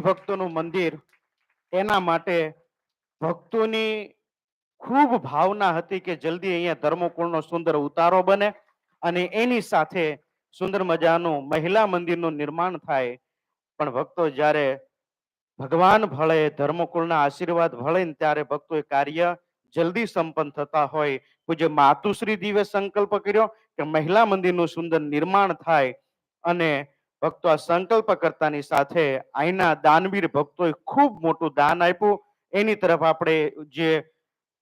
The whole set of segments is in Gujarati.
ભક્તોનું મંદિર એના માટે ભક્તોની ખૂબ ભાવના હતી કે જલ્દી અહીંયા ધર્મકુળનો સુંદર ઉતારો બને અને એની સાથે સુંદર મજાનું મહિલા મંદિરનું નિર્માણ થાય. પણ ભક્તો જ્યારે ભગવાન ભળે, ધર્મકુળના આશીર્વાદ ભળે ને ત્યારે ભક્તો એ કાર્ય જલ્દી સંપન્ન થતા હોય. પૂજ્ય માતુશ્રી દિવે સંકલ્પ કર્યો કે મહિલા મંદિરનું સુંદર નિર્માણ થાય અને ભક્તો આ સંકલ્પ કરતાની સાથે અહીંના દાનવીર ભક્તોએ ખૂબ મોટું દાન આપ્યું. એની તરફ આપણે જે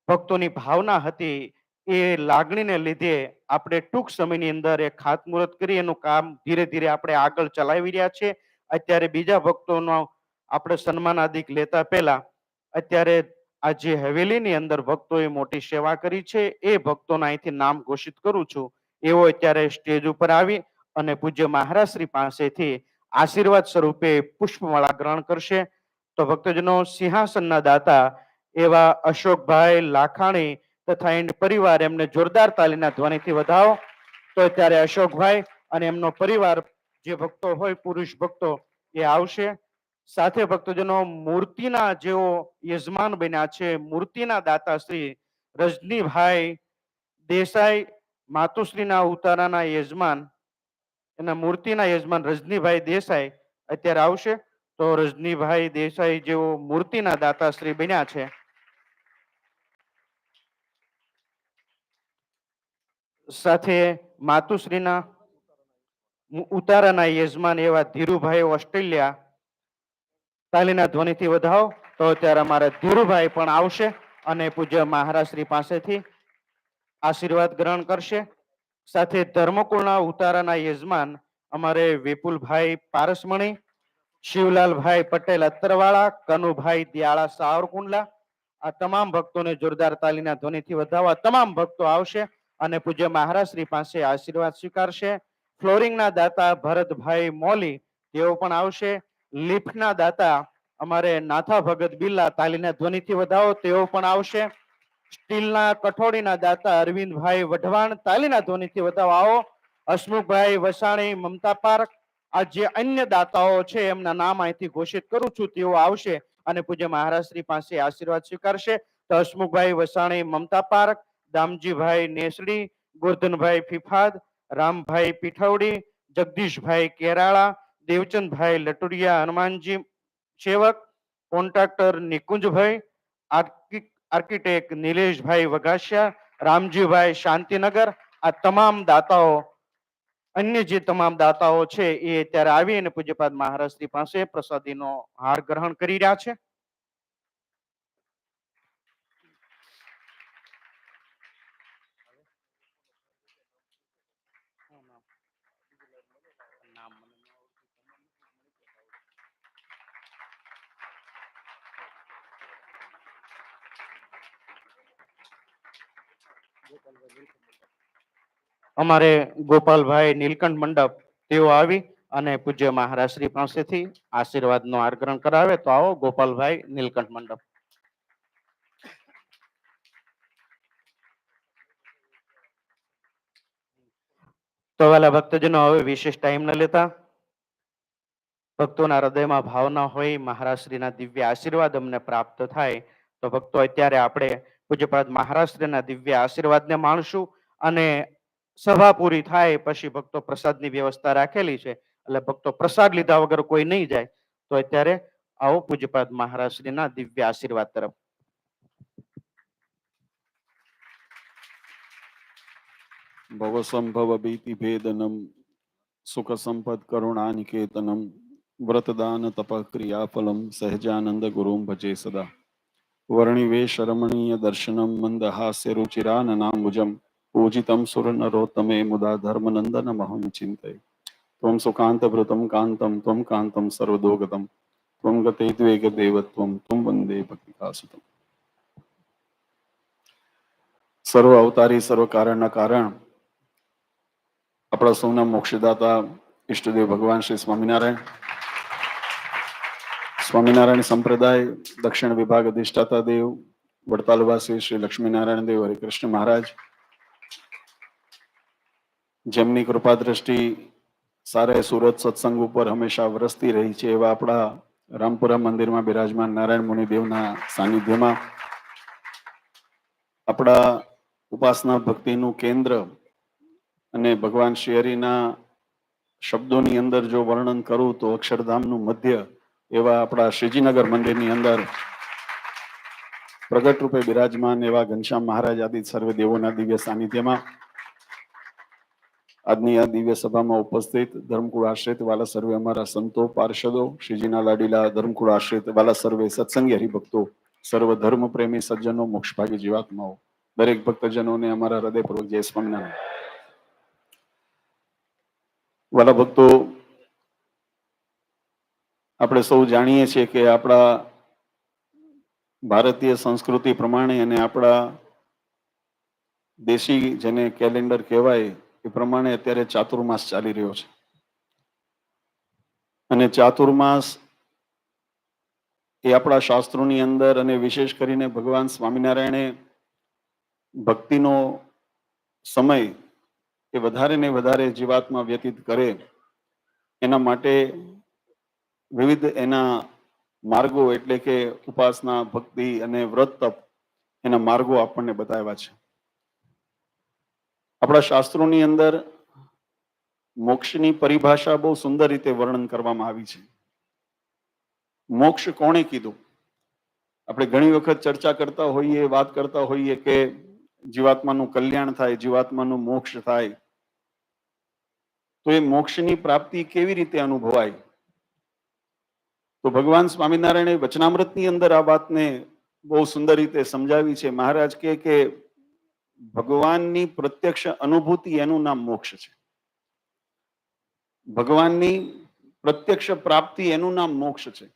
ભક્તોની ભાવના હતી એ લાગણીને લીધે આપણે ટૂંક સમયની અંદર એ ખાતમુહૂર્ત કરી એનું કામ ધીરે ધીરે આપણે આગળ ચલાવી રહ્યા છે અત્યારે બીજા ભક્તોનો આપણે સન્માન આદિક લેતા પહેલા અત્યારે આ જે હવેલીની અંદર ભક્તોએ મોટી સેવા કરી છે, એ ભક્તોના અહીંથી નામ ઘોષિત કરું છું. એવો અત્યારે સ્ટેજ ઉપર આવી અને પૂજ્ય મહારાજ શ્રી પાસેથી આશીર્વાદ સ્વરૂપે પુષ્પમાળા ગ્રહણ કરશે. તો ભક્તજનો, સિંહાસનના દાતા એવા અશોકભાઈ લાખાણી તથા એન પરિવાર એમને જોરદાર તાલીના ધ્વનિથી વધાવો. તો અત્યારે અશોકભાઈ અને એમનો પરિવાર જે ભક્તો હોય, પુરુષ ભક્તો, એ આવશે. સાથે ભક્તજનો, મૂર્તિના જેઓ યજમાન બન્યા છે, મૂર્તિના દાતા શ્રી રજનીભાઈ દેસાઈ, માતુશ્રીના ઉતારાના યજમાન એના મૂર્તિના યજમાન રજનીભાઈ દેસાઈ અત્યારે આવશે. તો રજનીભાઈ દેસાઈ જેઓ મૂર્તિના દાતા શ્રી બન્યા છે. સાથે માતુશ્રીના ઉતારાના યજમાન એવા ધીરુભાઈ ઓસ્ટ્રેલિયા. તાલીના ધ્વનિથી વધાવો, તો ત્યારે અમારા ધીરુભાઈ પણ આવશે અને પૂજ્ય મહારાજ શ્રી પાસેથી આશીર્વાદ ગ્રહણ કરશે. સાથે ધર્મકુળના ઉતારાના યજમાન અમારે વિપુલભાઈ પારસમણી, શિવલાલભાઈ પટેલ અત્તરવાળા કનુભાઈ દિયાળા સાવરકુંડલા, આ તમામ ભક્તોને જોરદાર તાલીના ધ્વનિથી વધાવવા તમામ ભક્તો આવશે અને પૂજ્ય મહારાજ શ્રી પાસે આશીર્વાદ સ્વીકારશે. ફ્લોરિંગના દાતા ભરતભાઈ મોલી, તેઓ પણ આવશે. લિફ્ટના દાતા અમારે નાથા ભગત બિલ્લા તાલીના ધ્વનિથી વધાવો, તેઓ પણ આવશે. સ્ટીલના કઠોળીના દાતા અરવિંદભાઈ વઢવાણ તાલીના ધ્વનિથી વધાવો આવો. હસમુખભાઈ વસાણી, મમતા પાર્ક, આ જે અન્ય દાતાઓ છે, એમના નામ અહીંથી ઘોષિત કરું છું, તેઓ આવશે અને પૂજ્ય મહારાજશ્રી પાસે આશીર્વાદ સ્વીકારશે. તો હસમુખભાઈ વસાણી, મમતા પાર્ક, દામજીભાઈ નેસડી, ગોરધનભાઈ ફિફાદ, રામભાઈ પીઠવડી, જગદીશભાઈ કેરાળા, દેવચંદભાઈ લટુરિયા હનુમાનજી સેવક, કોન્ટ્રાક્ટર નિકુંજભાઈ આર્કિ- આર્કિટેક્ટ નિલેશભાઈ વઘાસિયા, રામજીભાઈ શાંતિનગર, આ તમામ દાતાઓ, અન્ય જે તમામ દાતાઓ છે એ અત્યારે આવી અને પૂજ્યપાદ મહારાજ શ્રી પાસે પ્રસાદીનો હાર ગ્રહણ કરી રહ્યા છે. અમારે ગોપાલભાઈ નીલકંઠ મંડપ, તેઓ આવી અને પૂજ્ય મહારાજશ્રી પાસેથી આશીર્વાદનો આગ્રહણ કરાવે તો આવો ગોપાલભાઈ નીલકંઠ મંડપ. તો વાલા ભક્તજનો, હવે વિશેષ ટાઈમ ન લેતા. ભક્તોના હૃદયમાં ભાવના હોય મહારાજશ્રીના દિવ્ય આશીર્વાદ અમને પ્રાપ્ત થાય, તો ભક્તો અત્યારે આપણે પૂજ્યપાદ મહારાષ્ટ્રના દિવ્ય આશીર્વાદને માણશું અને સભા પૂરી થાય પછી ભક્તો પ્રસાદની વ્યવસ્થા રાખેલી છે. એટલે ભક્તો પ્રસાદ લીધા વગર કોઈ નહીં જાય. તો અત્યારે આવો પૂજ્યપાદ મહારાષ્ટ્રના દિવ્ય આશીર્વાદ તરફ. ભવસંભવ ભીતિ ભેદનમ, સુખ સંપદ કરુણાનિકેતનમ, વ્રતદાન તપ ક્રિયાફલમ, સહજાનંદ ગુરુમ ભજે સદા. વર્ણિવેશ રમણીય દર્શનમ મંદહાસ્ય રુચિરાનનાંબુજમ પૂજિતમ સુર નરોત્તમે મુદા ધર્મનંદન મહમ ચિંતય ત્વમ સુકાંતભૃતમ કાંતમ ત્વમ કાંતમ સર્વદોગતમ ત્વમ ગતે દ્વેગ દેવત્વમ ત્વમ વંદે ભક્તિકાસુતમ સર્વ અવતારી સર્વ કારણના કારણ આપણા સૌના મોક્ષદાતા ઈષ્ટદેવ ભગવાન શ્રી સ્વામિનારાયણ સ્વામિનારાયણ સંપ્રદાય, દક્ષિણ વિભાગ અધિષ્ઠાતા દેવ વડતાલવાસી શ્રી લક્ષ્મીનારાયણ દેવ, હરિકૃષ્ણ મહારાજ. જેમની કૃપા દ્રષ્ટિ સારે સુરત સત્સંગ ઉપર હંમેશા વરસતી રહી છે એવા આપણા રામપુરા મંદિરમાં બિરાજમાન નારાયણ મુનિ દેવના સાનિધ્યમાં આપણા ઉપાસના ભક્તિનું કેન્દ્ર અને ભગવાન શ્રી હરિના શબ્દોની અંદર જો વર્ણન કરું તો અક્ષરધામનું મધ્ય એવા આપણા શ્રીજીનગર મંદિરની અંદર પ્રગટ રૂપે બિરાજમાન એવા ઘનશ્યામ મહારાજ આદિ સર્વે દેવોના દિવ્ય સાનિધ્યમાં આજની આ દિવ્ય સભામાં ઉપસ્થિત ધર્મકુળ આશ્રિત વાલા સર્વે અમારા સંતો, પાર્ષદો, શ્રીજીના લાડીલા ધર્મકુળ આશ્રિત વાલા સર્વે સત્સંગી હરિભક્તો, સર્વ ધર્મ પ્રેમી સજ્જનો, મોક્ષભાગી જીવાત્માઓ, દરેક ભક્તજનોને અમારા હૃદયપૂર્વક જય સ્વામિનારાયણ. વાલા ભક્તો આપણે સૌ જાણીએ છીએ કે આપણા ભારતીય સંસ્કૃતિ પ્રમાણે અને આપણા દેશી જેને કેલેન્ડર કહેવાય, એ પ્રમાણે અત્યારે ચાતુર્માસ ચાલી રહ્યો છે. અને ચાતુર્માસ એ આપણા શાસ્ત્રોની અંદર અને વિશેષ કરીને ભગવાન સ્વામિનારાયણે ભક્તિનો સમય એ વધારે ને વધારે જીવાતમાં વ્યતીત કરે, એના માટે વિવિધ એના માર્ગો એટલે કે ઉપાસના, ભક્તિ અને વ્રત તપ એના માર્ગો આપણને બતાવ્યા છે. આપણા શાસ્ત્રોની અંદર મોક્ષની પરિભાષા બહુ સુંદર રીતે વર્ણન કરવામાં આવી છે. મોક્ષ કોણે કીધું? આપણે ઘણી વખત ચર્ચા કરતા હોઈએ, વાત કરતા હોઈએ કે જીવાત્માનું કલ્યાણ થાય, જીવાત્માનું મોક્ષ થાય. તો એ મોક્ષની પ્રાપ્તિ કેવી રીતે અનુભવાય? તો ભગવાન સ્વામિનારાયણે વચનામૃતની અંદર આ વાતને બહુ સુંદર રીતે સમજાવી છે. મહારાજ કે કે ભગવાનની પ્રત્યક્ષ અનુભૂતિ એનું નામ મોક્ષ છે. ભગવાનની પ્રત્યક્ષ પ્રાપ્તિ એનું નામ મોક્ષ છે.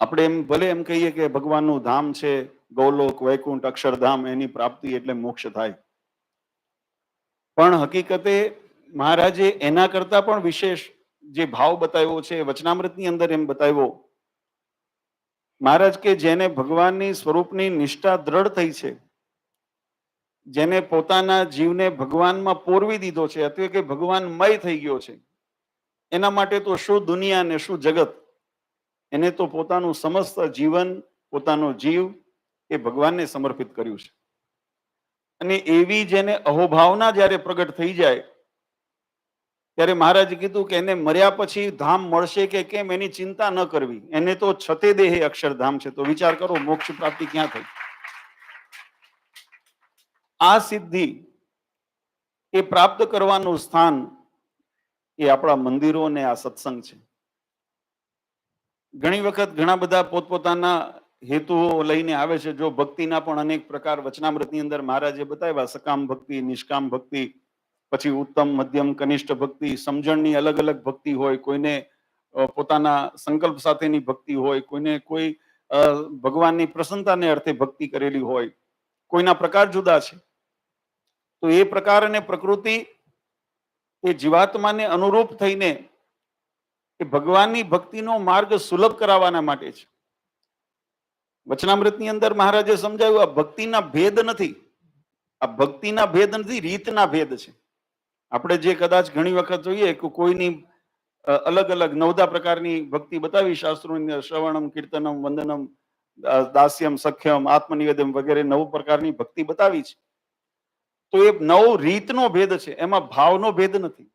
આપણે એમ ભલે એમ કહીએ કે ભગવાનનું ધામ છે, ગૌલોક, વૈકુંઠ, અક્ષરધામ, એની પ્રાપ્તિ એટલે મોક્ષ થાય. પણ હકીકતે મહારાજે એના કરતા પણ વિશેષ જે ભાવ બતાવ્યો છે, વચનામૃતની અંદર એમ બતાવ્યો, મહારાજ કે જેને ભગવાનની સ્વરૂપની નિષ્ઠા દ્રઢ થઈ છે, જેને પોતાના જીવને ભગવાનમાં પોરવી દીધો છે, અથવા કે ભગવાનમય થઈ ગયો છે, એના માટે તો શું દુનિયા ને શું જગત? એને તો પોતાનું સમસ્ત જીવન, પોતાનો જીવ એ ભગવાનને સમર્પિત કર્યું છે. અને એવી જેને અહોભાવના જ્યારે પ્રગટ થઈ જાય ત્યારે મહારાજે કીધું કે એને મર્યા પછી ધામ મળશે કે કેમ એની ચિંતા ન કરવી. એને તો છતે દેહે અક્ષરધામ છે. તો વિચાર કરો, મોક્ષ પ્રાપ્તિ ક્યાં થઈ? આ સિદ્ધિ એ પ્રાપ્ત કરવાનું સ્થાન એ આપણા મંદિરો અને આ સત્સંગ છે. ઘણી વખત ઘણા બધા પોતપોતાના હેતુઓ લઈને આવે છે. જો ભક્તિના પણ અનેક પ્રકાર વચનામૃતની અંદર મહારાજે બતાવ્યા, સકામ ભક્તિ, નિષ્કામ ભક્તિ પછી ઉત્તમ, મધ્યમ, કનિષ્ઠ ભક્તિ, સમજણની અલગ અલગ ભક્તિ હોય, કોઈને પોતાના સંકલ્પ સાથેની ભક્તિ હોય, કોઈને કોઈ ભગવાનની પ્રસન્નતાને અર્થે ભક્તિ કરેલી હોય, કોઈના પ્રકાર જુદા છે. તો એ પ્રકાર અને પ્રકૃતિ એ જીવાત્માને અનુરૂપ થઈને એ ભગવાનની ભક્તિનો માર્ગ સુલભ કરાવવાના માટે છે. વચનામૃતની અંદર મહારાજે સમજાવ્યું, આ ભક્તિના ભેદ નથી. આ ભક્તિના ભેદ નથી, રીતના ભેદ છે. આપણે જે કદાચ ઘણી વખત જોઈએ કે કોઈની અલગ અલગ નવદા પ્રકારની ભક્તિ બતાવી, શાસ્ત્રોની શ્રવણમ, કીર્તનમ, વંદનમ દાસ્યમ, સખ્યમ આત્મનિવેદન વગેરે નવ પ્રકારની ભક્તિ બતાવી છે. તો એ નવ રીતનો ભેદ છે, એમાં ભાવનો ભેદ નથી.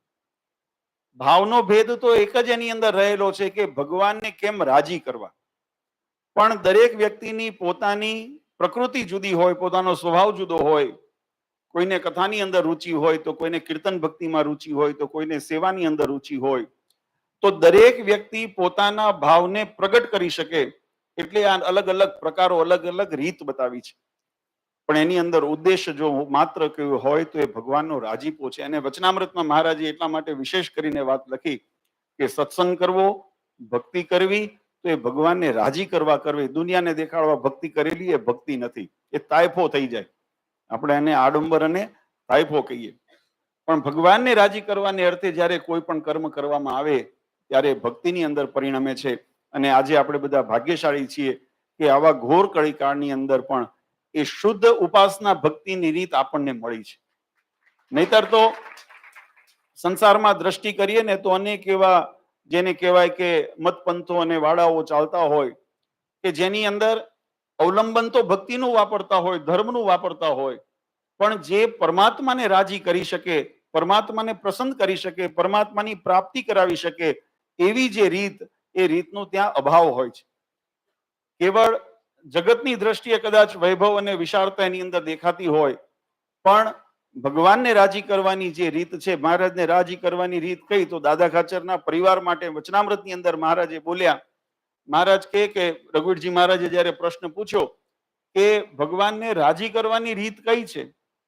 ભાવનો ભેદ તો એક જ એની અંદર રહેલો છે કે ભગવાનને કેમ રાજી કરવા? પણ દરેક વ્યક્તિની પોતાની પ્રકૃતિ જુદી હોય, પોતાનો સ્વભાવ જુદો હોય કોઈને કથાની અંદર રુચિ હોય તો કોઈને કીર્તન ભક્તિમાં રુચિ હોય તો કોઈને સેવાની અંદર રુચિ હોય, તો દરેક વ્યક્તિ પોતાના ભાવને પ્રગટ કરી શકે એટલે આ અલગ અલગ પ્રકારો અલગ અલગ રીત બતાવી છે. પણ એની અંદર ઉદ્દેશ જો માત્ર કયો હોય તો એ ભગવાનનો રાજીપો છે. અને વચનામૃતમાં મહારાજે એટલા માટે વિશેષ કરીને વાત લખી કે સત્સંગ કરવો, ભક્તિ કરવી, તો એ ભગવાનને રાજી કરવા કરવી. દુનિયાને દેખાડવા ભક્તિ કરેલી એ ભક્તિ નથી. એ તાયફો થઈ જાય. આપણે એને આડંબર અને તાયફો કહીએ. પણ ભગવાનને રાજી કરવાને અર્થે જ્યારે કોઈ પણ કર્મ કરવામાં આવે, ત્યારે ભક્તિની અંદર પરિણમે છે. અને આજે આપણે બધા ભાગ્યશાળી છીએ કે આવા ઘોર કળીકાળની અંદર પણ એ શુદ્ધ ઉપાસના ભક્તિની રીત આપણને મળી છે. નહીતર તો સંસારમાં દ્રષ્ટિ કરીએ ને તો અનેક એવા જેને કહેવાય કે મતપંથો અને વાડાઓ ચાલતા હોય કે જેની અંદર અવલંબન તો ભક્તિનું વાપરતા હોય, ધર્મનું વાપરતા હોય, પણ જે પરમાત્માને રાજી કરી શકે, પરમાત્માને પ્રસન્ન કરી શકે, પરમાત્માની પ્રાપ્તિ કરાવી શકે, એવી જે રીત, એ રીતનો ત્યાં અભાવ હોય છે. કેવળ જગતની દ્રષ્ટિએ કદાચ વૈભવ અને વિશાળતા એની અંદર દેખાતી હોય, પણ ભગવાનને રાજી કરવાની જે રીત છે, મહારાજને રાજી કરવાની રીત કઈ તો દાદા ખાચરના પરિવાર માટે વચનામૃતની અંદર મહારાજે બોલ્યા મહારાજ કહે કે, રઘુવીરજી મહારાજે જ્યારે પ્રશ્ન પૂછ્યો કે ભગવાનને રાજી કરવાની રીત કઈ છે?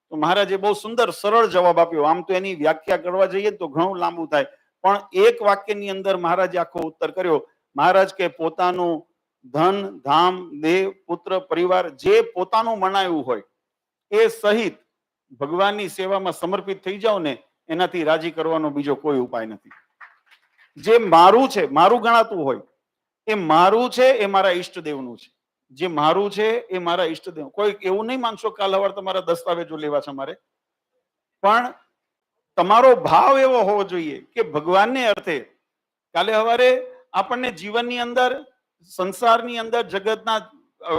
તો મહારાજે બહુ સુંદર, સરળ જવાબ આપ્યો. આમ તો એની વ્યાખ્યા કરવા જઈએ તો ઘણું લાંબુ થાય. પણ એક વાક્યની અંદર મહારાજે આખો ઉત્તર કર્યો. મહારાજ કે, પોતાનું ધન, ધામ, દેહ, પુત્ર, પરિવાર જે પોતાનું મનાયું હોય, એ સહિત ભગવાનની સેવામાં સમર્પિત થઈ જાઓ ને, એનાથી રાજી કરવાનો બીજો કોઈ ઉપાય નથી. જે મારું છે, મારું ગણાતું હોય એ મારું છે, એ મારા ઈષ્ટદેવનું છે. જે મારું છે, એ મારા ઈષ્ટદેવ. કોઈ એવું નહીં માનશો કાલ હવાર તમારા દસ્તાવેજો લેવા છે મારે. પણ તમારો ભાવ એવો હોવો જોઈએ કે ભગવાનને અર્થે કાલે સવારે આપણને જીવનની અંદર, સંસારની અંદર, જગતના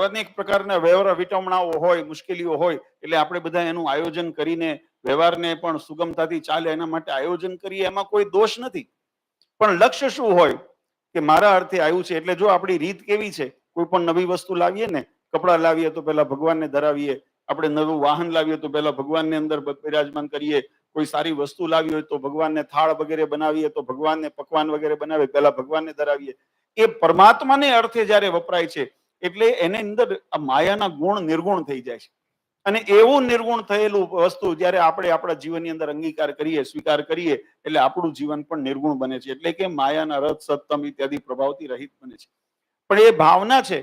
અનેક પ્રકારના વ્યવહાર વિટમણાઓ હોય, મુશ્કેલીઓ હોય, એટલે આપણે બધા એનું આયોજન કરીને વ્યવહારને પણ સુગમતાથી ચાલે એના માટે આયોજન કરીએ, એમાં કોઈ દોષ નથી. પણ લક્ષ્ય શું હોય? કે મારા અર્થે આવ્યું છે. એટલે જો આપણી રીત કેવી છે, કોઈ પણ નવી વસ્તુ લાવીએ ને, કપડાં લાવીએ તો પહેલા ભગવાનને ધરાવીએ, આપણે નવું વાહન લાવીએ તો પહેલા ભગવાનને અંદર બિરાજમાન કરીએ, કોઈ સારી વસ્તુ લાવી હોય તો ભગવાનને થાળ વગેરે બનાવીએ, તો ભગવાનને પકવાન વગેરે બનાવીએ, પહેલા ભગવાનને ધરાવીએ. એ પરમાત્માને અર્થે જ્યારે વપરાય છે, એટલે એને અંદર આ માયાના ગુણ નિર્ગુણ થઈ જાય છે. અને એવું નિર્ગુણ થયેલું વસ્તુ જ્યારે આપણે આપણા જીવનની અંદર અંગીકાર કરીએ, સ્વીકાર કરીએ, એટલે આપણું જીવન પણ નિર્ગુણ બને છે. એટલે કે માયાના રથ સત્તમ ઇત્યાદિ પ્રભાવથી રહિત બને છે. પણ એ ભાવના છે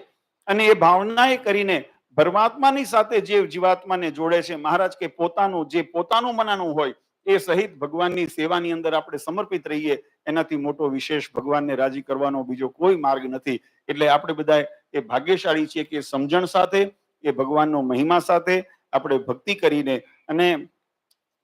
અને એ ભાવના એ કરીને પરમાત્માની સાથે જે જીવાત્માને જોડે છે, મહારાજ કે પોતાનું, જે પોતાનું મનાનું હોય, એ સહિત ભગવાનની સેવાની અંદર આપણે સમર્પિત રહીએ, એનાથી મોટો વિશેષ ભગવાનને રાજી કરવાનો બીજો કોઈ માર્ગ નથી. એટલે આપણે બધા એ ભાગ્યશાળી છીએ કે સમજણ સાથે, એ ભગવાનનો મહિમા સાથે આપણે ભક્તિ કરીને અને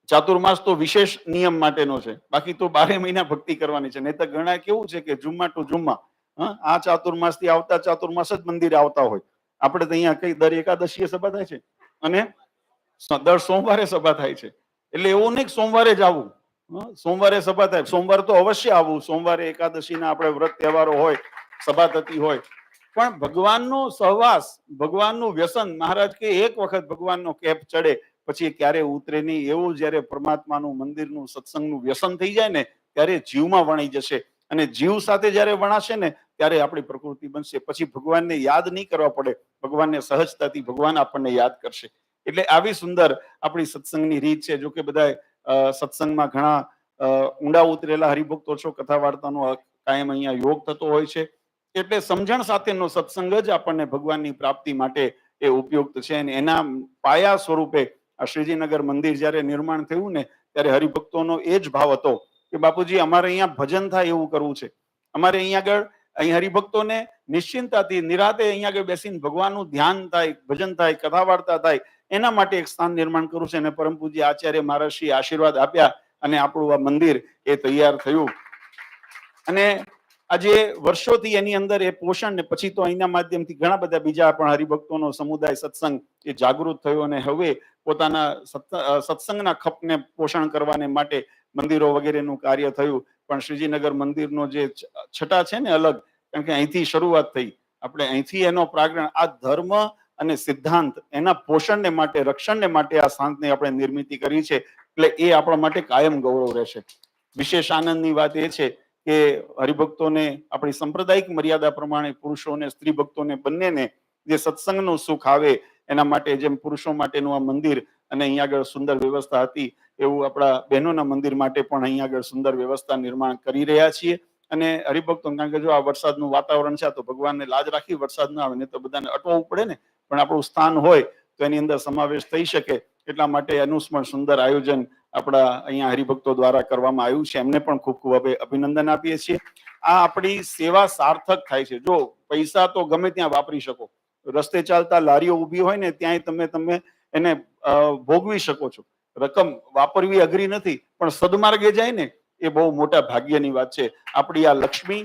ચાતુર્માસ તો વિશેષ નિયમ માટેનો છે. બાકી તો બારે મહિના ભક્તિ કરવાની છે. નહીં ઘણા કેવું છે કે જુમ્મા ટુ જુમ્મા આ ચાતુર્માસથી આવતા ચાતુર્માસ જ મંદિરે આવતા હોય. આપણે તો અહીંયા કઈ દર એકાદશીએ સભા થાય છે. અને દર સોમવારે સભા થાય છે. એટલે એવું નહીં સોમવારે જ આવવું સોમવારે સભા થાય. સોમવાર તો અવશ્ય આવવું સોમવારે એકાદશીના આપણે વ્રત તહેવારો હોય, સભા થતી હોય પણ ભગવાનનો સહવાસ, ભગવાનનું વ્યસન, મહારાજ કે એક વખત ભગવાનનો કેપ ચડે, પછી ક્યારે ઉતરે નહીં, એવું જ્યારે પરમાત્માનું મંદિરનું સત્સંગનું વ્યસન થઈ જાય ને, ત્યારે જીવમાં વણાઈ જશે. અને જીવ સાથે જ્યારે વણાશે ને, ત્યારે આપણી પ્રકૃતિ બનશે. પછી ભગવાનને યાદ નહીં કરવા પડે. ભગવાનને સહજતાથી ભગવાન આપણને યાદ કરશે. એટલે આવી સુંદર આપણી સત્સંગની રીત છે. જો કે બધા સત્સંગમાં ઘણા ઊંડા ઉતરેલા હરિભક્તો છો કથા વાર્તાનો કાયમ અહીંયા યોગ થતો હોય છે. એટલે સમજણ સાથેનો સત્સંગ જ આપણને ભગવાનની પ્રાપ્તિ માટે એ ઉપયુક્ત છે. અને એના પાયા સ્વરૂપે આ શ્રીજીનગર મંદિર જ્યારે નિર્માણ થયું ને, ત્યારે હરિભક્તોનો એ જ ભાવ હતો કે બાપુજી, અમારે અહીંયા ભજન થાય એવું કરવું છે. અમારે અહીંયા આગળ, અહીં હરિભક્તોને નિશ્ચિંતાથી, નિરાતે અહીંયા આગળ બેસીને ભગવાનનું ધ્યાન થાય, ભજન થાય, કથા વાર્તા થાય, એના માટે એક સ્થાન નિર્માણ કરવું છે અને પરમ પૂજ્ય આચાર્ય મહારાજશ્રી આશીર્વાદ આપ્યા અને આપણું આ મંદિર એ તૈયાર થયું. અને આજે વર્ષોથી એની અંદર એ પોષણ ને પછી તો અહીંના માધ્યમથી ઘણા બધા બીજા પણ હરિભક્તોનો સમુદાય સત્સંગ એ જાગૃત થયો અને હવે પોતાના સત્સંગના ખપને પોષણ કરવાને માટે મંદિરો વગેરેનું કાર્ય થયું. પણ શ્રીજીનગર મંદિરનો જે છટા છે ને અલગ, કારણ કે અહીંથી શરૂઆત થઈ. આપણે અહીંથી એનો પ્રાગણ, આ ધર્મ અને સિદ્ધાંત, એના પોષણને માટે, રક્ષણને માટે આ શાંતને આપણે નિર્મિતિ કરી છે. એટલે એ આપણા માટે કાયમ ગૌરવ રહેશે. વિશેષ આનંદની વાત એ છે કે હરિભક્તોને આપણી સંપ્રદાયિક મર્યાદા પ્રમાણે પુરુષો અને સ્ત્રી ભક્તોને બંનેને જે સત્સંગનું સુખ આવે, એના માટે જેમ પુરુષો માટેનું આ મંદિર અને અહીંયા આગળ સુંદર વ્યવસ્થા હતી, એવું આપણા બહેનોના મંદિર માટે પણ અહીંયા આગળ સુંદર વ્યવસ્થા નિર્માણ કરી રહ્યા છીએ. અને હરિભક્તો કારણ કે જો આ વરસાદનું વાતાવરણ છે, તો ભગવાનને લાજ રાખી વરસાદ ના આવે ને તો બધાને અટવાવું પડે ને. પણ આપણું સ્થાન હોય, તો એની અંદર સમાવેશ થઈ શકે. એટલા માટે એનું સુંદર આયોજન આપણા અહીંયા હરિભક્તો દ્વારા કરવામાં આવ્યું છે. એમને પણ ખૂબ ખૂબ અભિનંદન આપીએ છીએ. આ આપણી સેવા સાર્થક થાય છે. જો પૈસા તો ગમે ત્યાં વાપરી શકો. રસ્તે ચાલતા લારીઓ ઊભી હોય ને ત્યાંય તમે તમે એને ભોગવી શકો છો. રકમ વાપરવી અઘરી નથી, પણ સદમાર્ગે જાય ને એ બહુ મોટા ભાગ્યની વાત છે. આપણી આ લક્ષ્મી,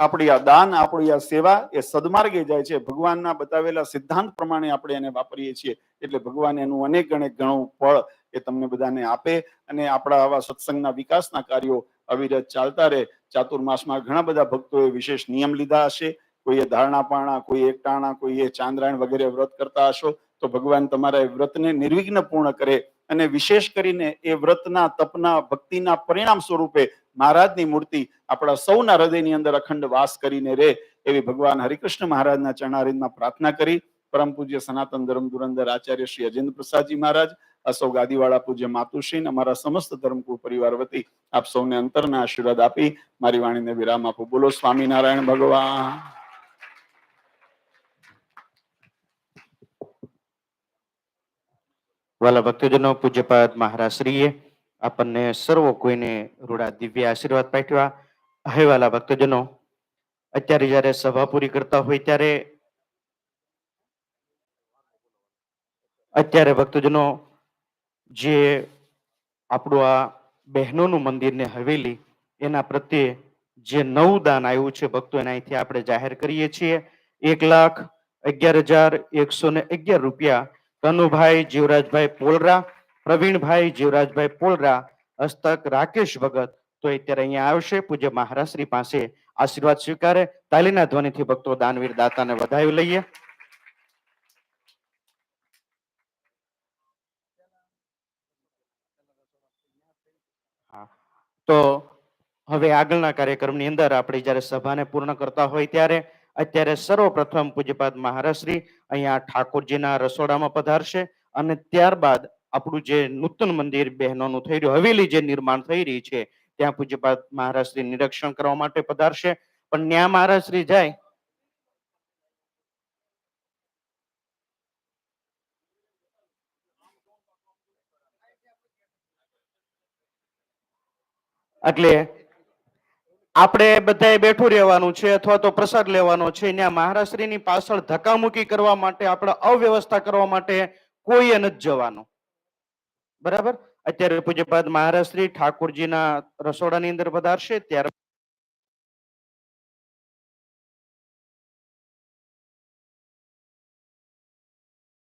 આપણી આ દાન, આપણી આ સેવા એ સદમાર્ગે જાય છે. ભગવાનના બતાવેલા સિદ્ધાંત પ્રમાણે આપણે એને વાપરીએ છીએ. એટલે ભગવાન એનું અનેક અનેક ઘણું ફળ એ તમને બધાને આપે અને આપણા આવા સત્સંગના વિકાસના કાર્યો અવિરત ચાલતા રહે. ચાતુર્માસમાં ઘણા બધા ભક્તોએ વિશેષ નિયમ લીધા હશે. કોઈએ ધારણા પાણા કોઈ એકટાણા, કોઈએ ચાંદ્રાયણ વગેરે વ્રત કરતા હશો, તો ભગવાન તમારા એ વ્રતને નિર્વિઘ્ન પૂર્ણ કરે અને વિશેષ કરીને એ વ્રતના તપના, ભક્તિના પરિણામ સ્વરૂપે મહારાજની મૂર્તિ આપણા સૌના હૃદયની અંદર અખંડ વાસ કરીને રહે એવી ભગવાન હરિકૃષ્ણ મહારાજના ચરણારીંદમાં પ્રાર્થના કરી. પરમ પૂજ્ય સનાતન ધર્મ ધુરંધર આચાર્ય શ્રી અજેન્દ્ર પ્રસાદજી મહારાજ અશોક ગાદીવાળા પૂજ્ય માતુશ્રી અને અમારા સમસ્ત ધર્મકુળ પરિવાર વતી આપ સૌને અંતરના આશીર્વાદ આપી મારી વાણીને વિરામ આપો. બોલો સ્વામિનારાયણ ભગવાન. વાલા ભક્તજનો પૂજ્યપાદ મહારાજ શ્રીએ આપણને સર્વ કોઈને રૂડા દિવ્ય આશીર્વાદ પાઠવ્યા. હવે વાલા ભક્તજનો, અત્યારે જ્યારે સભા પૂરી કરતા હોય ત્યારે, અત્યારે ભક્તજનો જે આપણું આ બહેનોનું મંદિર ને હવેલી, એના પ્રત્યે જે નવું દાન આવ્યું છે ભક્તો, એના અહીંથી આપણે જાહેર કરીએ છીએ. એક લાખ અગિયાર હજાર એકસો ને અગિયાર રૂપિયા કનુભાઈ જીવરાજભાઈ પોલરા, પ્રવીણભાઈ જીવરાજભાઈ પોલરા, હસ્તક રાકેશ ભગત, તો અત્યારે અહીંયા આવશે. પૂજ્ય મહારાજ શ્રી પાસે આશીર્વાદ સ્વીકારે. તાલીના ધ્વનિથી ભક્તો દાનવીર દાતાને વધાવી લઈએ. તો હવે આગળના કાર્યક્રમની અંદર આપણે જ્યારે સભાને પૂર્ણ કરતા હોય ત્યારે અત્યારે સર્વપ્રથમ પૂજ્યપાદ મહારાજશ્રી અહીંયા ઠાકોરજીના રસોડામાં પધારશે અને ત્યારબાદ આપણું જે નૂતન મંદિર બહેનોનું થઈ રહ્યું, હવેલી જે નિર્માણ થઈ રહી છે, ત્યાં પૂજ્યપાદ મહારાજશ્રી નિરીક્ષણ કરવા માટે પધારશે. પણ ન્યા મહારાજશ્રી જાય એટલે આપણે બધાએ બેઠું રહેવાનું છે અથવા તો પ્રસાદ લેવાનો છે. ત્યાં મહારાષ્ટ્રીની પાછળ ધક્કામુક્કી કરવા માટે, આપણે અવ્યવસ્થા કરવા માટે કોઈએ નથી જવાનું. બરાબર? અત્યારે પૂજ્યપાદ મહારાષ્ટ્રી ઠાકોરજીના રસોડાની અંદર પધારશે, ત્યાર